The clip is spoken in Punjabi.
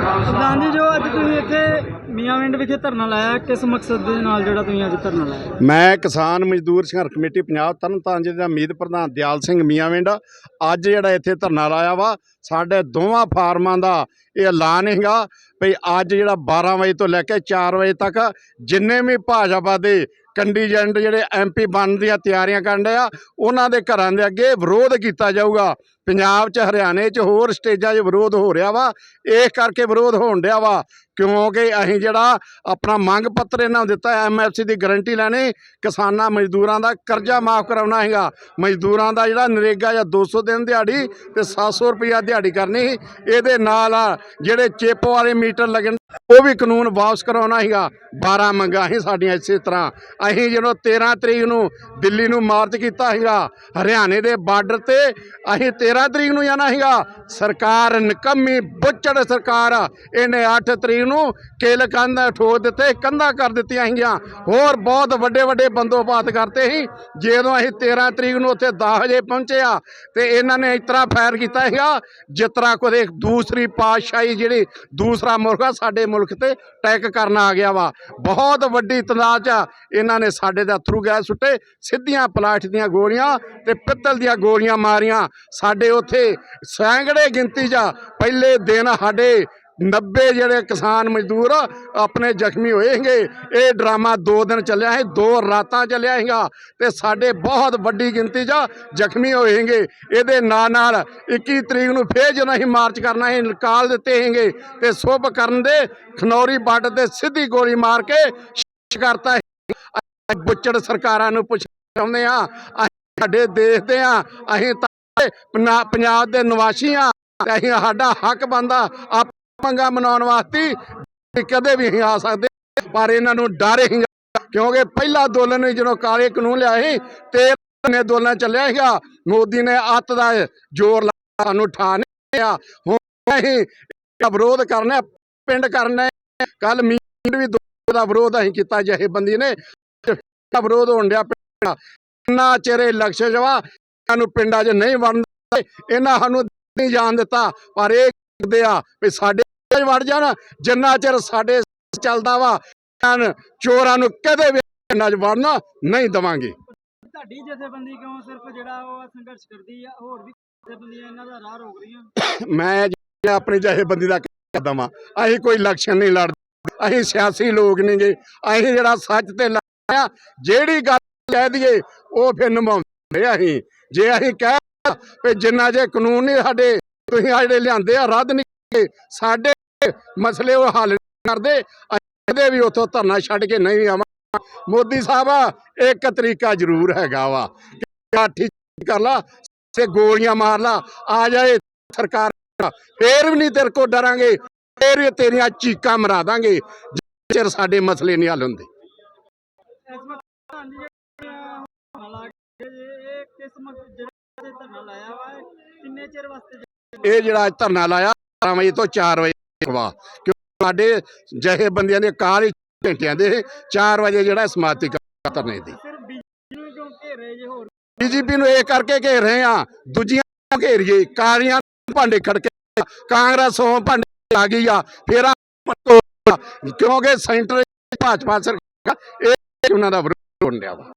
ਪ੍ਰਧਾਨ ਜੀ ਜੋ ਅੱਜ ਤੁਸੀਂ ਇੱਥੇ ਮੀਆਂਵਿੰਡ ਵਿਖੇ ਧਰਨਾ ਲਾਇਆ। ਕਿਸ ਮਕਸਦ ਦੇ ਨਾਲ ਜਿਹੜਾ ਤੁਸੀਂ ਅੱਜ ਧਰਨਾ ਲਾਇਆ? ਮੈਂ ਕਿਸਾਨ ਮਜ਼ਦੂਰ ਸੰਘਰਸ਼ ਕਮੇਟੀ ਪੰਜਾਬ ਤਰਨਤਾਰਨ ਜ਼ਿਲ੍ਹੇ ਦਾ ਮੀਤ ਪ੍ਰਧਾਨ ਦਿਆਲ ਸਿੰਘ ਮੀਆਂਵਿੰਡ ਅੱਜ ਜਿਹੜਾ ਇੱਥੇ ਧਰਨਾ ਲਾਇਆ ਵਾ, ਸਾਡੇ ਦੋਵਾਂ ਫਾਰਮਾਂ ਦਾ ਇਹ ਐਲਾਨ ਹੈਗਾ। ਵੀ ਅੱਜ ਜਿਹੜਾ 12 ਵਜੇ ਤੋਂ ਲੈ ਕੇ 4 ਵਜੇ ਤੱਕ ਜਿੰਨੇ ਵੀ ਭਾਜਪਾ ਦੇ ਕੰਡੀਜੈਂਟ ਜਿਹੜੇ ਐਮਪੀ ਬਣਨ ਦੀਆਂ ਤਿਆਰੀਆਂ ਕਰਨ ਡਏ ਆ, ਉਹਨਾਂ ਦੇ ਘਰਾਂ ਦੇ ਅੱਗੇ ਵਿਰੋਧ ਕੀਤਾ ਜਾਊਗਾ। ਪੰਜਾਬ 'ਚ, ਹਰਿਆਣੇ 'ਚ ਹੋਰ ਸਟੇਜਾਂ 'ਚ ਵਿਰੋਧ ਹੋ ਰਿਹਾ ਵਾ। ਇਸ ਕਰਕੇ ਵਿਰੋਧ ਹੋਣ ਡਿਆ ਵਾ। ਕਿਉਂਕਿ ਅਸੀਂ ਜਿਹੜਾ ਆਪਣਾ ਮੰਗ ਪੱਤਰ ਇਹਨਾਂ ਨੂੰ ਦਿੱਤਾ ਐਮਐਫਸੀ ਦੀ ਗਾਰੰਟੀ ਲੈਣੀ, ਕਿਸਾਨਾਂ ਮਜ਼ਦੂਰਾਂ ਦਾ ਕਰਜ਼ਾ ਮਾਫ ਕਰਾਉਣਾ ਹੈਗਾ ਮਜ਼ਦੂਰਾਂ ਦਾ ਜਿਹੜਾ ਨਰੇਗਾ ਜਾਂ 200 ਦਿਨ ਦਿਹਾੜੀ ਤੇ 700 ਰੁਪਇਆ ਦਿਹਾੜੀ ਕਰਨੀ ਸੀ। ਇਹਦੇ ਨਾਲ ਜਿਹੜੇ ਚਿੱਪ ਵਾਲੇ লিটার লাগে ਉਹ ਵੀ ਕਾਨੂੰਨ ਵਾਪਸ ਕਰਾਉਣਾ ਹੈਗਾ 12 ਮੰਗਾਂ ਸੀ ਸਾਡੀਆਂ ਇਸੇ ਤਰ੍ਹਾਂ। ਅਸੀਂ ਜਦੋਂ 13 ਤਰੀਕ ਨੂੰ ਦਿੱਲੀ ਨੂੰ ਮਾਰਚ ਕੀਤਾ ਹੈਗਾ ਹਰਿਆਣੇ ਦੇ ਬਾਰਡਰ ਤੇ ਅਸੀਂ 13 ਤਰੀਕ ਨੂੰ ਜਾਣਾ ਹੈਗਾ ਸਰਕਾਰ ਨਿਕੰਮੀ ਬੁੱਚੜ ਸਰਕਾਰ ਇਹਨੇ 8 ਤਰੀਕ ਨੂੰ ਕਿਲ ਕੰਧ ਠੋਕ ਦਿੱਤੇ, ਕੰਧਾਂ ਕਰ ਦਿੱਤੀਆਂ ਹੈਗੀਆਂ ਹੋਰ ਬਹੁਤ ਵੱਡੇ ਵੱਡੇ ਬੰਦੋਬਾਤ ਕਰਤੇ ਸੀ। ਜਦੋਂ ਅਸੀਂ 13 ਤਰੀਕ ਨੂੰ ਉੱਥੇ 10 ਵਜੇ ਪਹੁੰਚੇ ਆ ਤੇ ਇਹਨਾਂ ਨੇ ਇਸ ਤਰ੍ਹਾਂ ਫਾਇਰ ਕੀਤਾ ਹੈਗਾ ਜਿਸ ਤਰ੍ਹਾਂ ਕੋਈ ਦੂਸਰੀ ਪਾਤਸ਼ਾਹੀ ਜਿਹੜੀ ਦੂਸਰਾ ਮੁਲਕ ਆ ਸਾਡੇ ਮੁਲਕ ਤੇ ਅਟੈਕ ਕਰਨ ਆ ਗਿਆ ਵਾ। ਬਹੁਤ ਵੱਡੀ ਤਦਾਦ 'ਚ ਇਹਨਾਂ ਨੇ ਸਾਡੇ ਦਾ ਥਰੂ ਗੈਸ ਸੁੱਟੇ ਸਿੱਧੀਆਂ ਪਲਾਟ ਦੀਆਂ ਗੋਲੀਆਂ ਤੇ ਪਿੱਤਲ ਦੀਆਂ ਗੋਲੀਆਂ ਮਾਰੀਆਂ। ਸਾਡੇ ਉੱਥੇ ਸੈਂਕੜੇ ਗਿਣਤੀ 'ਚ ਪਹਿਲੇ ਦਿਨ ਸਾਡੇ 90 ਜਿਹੜੇ ਕਿਸਾਨ ਮਜ਼ਦੂਰ ਆਪਣੇ ਜ਼ਖਮੀ ਹੋਏ ਹੈਗੇ ਇਹ ਡਰਾਮਾ 2 ਦਿਨ ਚੱਲਿਆ ਹੈ ਦੋ ਰਾਤਾਂ ਚੱਲਿਆ ਹੈਗਾ ਤੇ ਸਾਡੇ ਬਹੁਤ ਵੱਡੀ ਗਿਣਤੀ 'ਚ ਜ਼ਖਮੀ ਹੋਏ ਹੈਗੇ ਇਹਦੇ ਨਾਲ ਨਾਲ 21 ਤਰੀਕ ਨੂੰ ਫੇਰ ਜਦੋਂ ਅਸੀਂ ਮਾਰਚ ਕਰਨਾ ਹੈ ਨਿਕਾਲ ਦਿੱਤੇ ਹੈਗੇ ਤੇ ਸੁਭ ਕਰਨ ਦੇ ਖਨੌਰੀ ਬਾਰਡਰ ਤੇ ਸਿੱਧੀ ਗੋਲੀ ਮਾਰ ਕੇ ਕਰਤਾ ਬੁੱਚੜ ਸਰਕਾਰਾਂ ਨੂੰ ਪੁੱਛਾਉਂਦੇ ਆ ਅਸੀਂ ਸਾਡੇ ਦੇਸ਼ ਦੇ ਆ ਅਸੀਂ ਤਾਂ ਪੰਜਾਬ ਦੇ ਨਿਵਾਸੀ ਆ ਅਸੀਂ ਸਾਡਾ ਹੱਕ ਬੰਦਾ ਆਪ ਮੰਗਾ ਮਨਾਉਣ ਵਾਸਤੇ ਕਦੇ ਵੀ ਨਹੀਂ ਆ ਸਕਦੇ। ਪਰ ਇਹਨਾਂ ਨੂੰ ਡਰ ਹੀ ਕਿਉਂਕਿ ਪਹਿਲਾ ਅੰਦੋਲਨ ਜਦੋਂ ਕਾਲੇ ਕਾਨੂੰਨ ਲਿਆਏ ਤੇ ਨੇ ਅੰਦੋਲਨ ਚੱਲਿਆ ਸੀਗਾ। ਮੋਦੀ ਨੇ ਅੱਤ ਦਾ ਜ਼ੋਰ ਲਾ ਸਾਨੂੰ ਠਾ ਹੁਣ ਅਸੀਂ ਵਿਰੋਧ ਕਰਨਾ, ਪਿੰਡ ਕਰਨਾ ਕੱਲ ਮੀਂਡ ਵੀ ਦੋ ਦਾ ਵਿਰੋਧ ਅਸੀਂ ਕੀਤਾ ਜਿਹੇ ਬੰਦੀ ਨੇ ਵਿਰੋਧ ਹੋਣ ਡਿਆ ਪਿੰਡਾਂ ਇੰਨਾ ਚਿਹਰੇ ਲਕਸ਼ ਜਵਾ ਇਹਨਾਂ ਨੂੰ ਪਿੰਡਾਂ 'ਚ ਨਹੀਂ ਵੜਨ ਇਹਨਾਂ ਸਾਨੂੰ ਨਹੀਂ ਜਾਣ ਦਿੱਤਾ, ਪਰ ਇਹ ਕਰਦੇ ਆ ਵੀ ਸਾਡੇ 'ਚ ਵੜ ਜਾਣ ਜਿੰਨਾ ਚਿਰ ਸਾਡੇ ਚੱਲਦਾ ਵਾ ਚੋਰਾਂ ਨੂੰ ਕਦੇ ਵੀ 'ਚ ਵੜਨਾ ਨਹੀਂ ਦਵਾਂਗੇ। ਤੁਹਾਡੀ ਜਥੇਬੰਦੀ ਕਿਉਂ ਸਿਰਫ ਜਿਹੜਾ ਉਹ ਸੰਘਰਸ਼ ਕਰਦੀ ਆ ਹੋਰ ਵੀ ਜਥੇਬੰਦੀਆਂ ਇਹਨਾਂ ਦਾ ਰਾਹ ਰੋਕ ਰਹੀਆਂ? ਮੈਂ ਜੀ ਆਪਣੀ ਜਥੇਬੰਦੀ ਦਾ ਕਰਦਾ ਵਾਂ ਅਸੀਂ ਕੋਈ ਇਲੈਕਸ਼ਨ ਨਹੀਂ ਲੜਦੇ ਅਸੀਂ ਸਿਆਸੀ ਲੋਕ ਨਹੀਂ ਗੇ ਅਸੀਂ ਜਿਹੜਾ ਸੱਚ ਤੇ ਲੜਿਆ ਜਿਹੜੀ ਗੱਲ ਕਹਿ ਦਈਏ ਉਹ ਫਿਰ ਨਿਭਾਉਂਦੇ ਆ ਅਸੀਂ। ਜੇ ਅਸੀਂ ਕਹਿ ਵੀ ਜਿੰਨਾ ਜੇ ਕਾਨੂੰਨ ਨਹੀਂ ਸਾਡੇ ਤੁਸੀਂ ਆ ਜਿਹੜੇ ਲਿਆਂਦੇ ਆ ਰੱਦ ਨਹੀਂ ਸਾਡੇ ਮਸਲੇ ਉਹ ਹੱਲ ਕਰਦੇ। ਕਦੇ ਵੀ ਉੱਥੋਂ ਧਰਨਾ ਛੱਡ ਕੇ ਨਹੀਂ ਆਵਾਂ। ਮੋਦੀ ਸਾਹਿਬ ਇੱਕ ਤਰੀਕਾ ਜ਼ਰੂਰ ਹੈਗਾ ਵਾ ਕਾਠੀ ਕਰ ਲਾ ਤੇ ਗੋਲੀਆਂ ਮਾਰ ਲਾ ਆ ਜਾਏ ਸਰਕਾਰ। ਫੇਰ ਵੀ ਨਹੀਂ ਤੇਰੇ ਕੋ ਡਰਾਂਗੇ ਫੇਰ ਵੀ ਤੇਰੀਆਂ ਚੀਕਾਂ ਮਰਾ ਦਾਂਗੇ ਚਿਰ ਸਾਡੇ ਮਸਲੇ ਨਹੀਂ ਹੱਲ ਹੁੰਦੇ। ਇਹ ਜਿਹੜਾ ਧਰਨਾ ਲਾਇਆ 12 ਵਜੇ ਤੋਂ 4 ਵਜੇ ਵਾ ਕਿਉਂਕਿ ਸਾਡੇ ਜਹੇ ਬੰਦਿਆਂ ਦੇ ਕਾਲ ਘੰਟਿਆਂ ਦੇ 4 ਵਜੇ ਜਿਹੜਾ ਸਮਾਪਤੀ ਕਰ ਧਰਨੇ ਦੀ। ਬੀਜੇਪੀ ਨੂੰ ਰਹੇ ਇਹ ਕਰਕੇ ਘੇਰ ਰਹੇ ਆ ਦੂਜੀਆਂ ਘੇਰੀਏ। ਕਾਰੀਆਂ ਨੂੰ ਭਾਂਡੇ ਖੜਕੇ ਕਾਂਗਰਸ ਹੋਂ ਭਾਂਡੇ ਆ ਗਈ ਆ ਫੇਰ ਕਿਉਂਕਿ ਸੈਂਟਰ ਭਾਜਪਾ ਸਰਕਾਰ ਇਹ ਉਹਨਾਂ ਦਾ ਵਿਰੋਧ ਹੋਣ ਡਿਆ ਵਾ।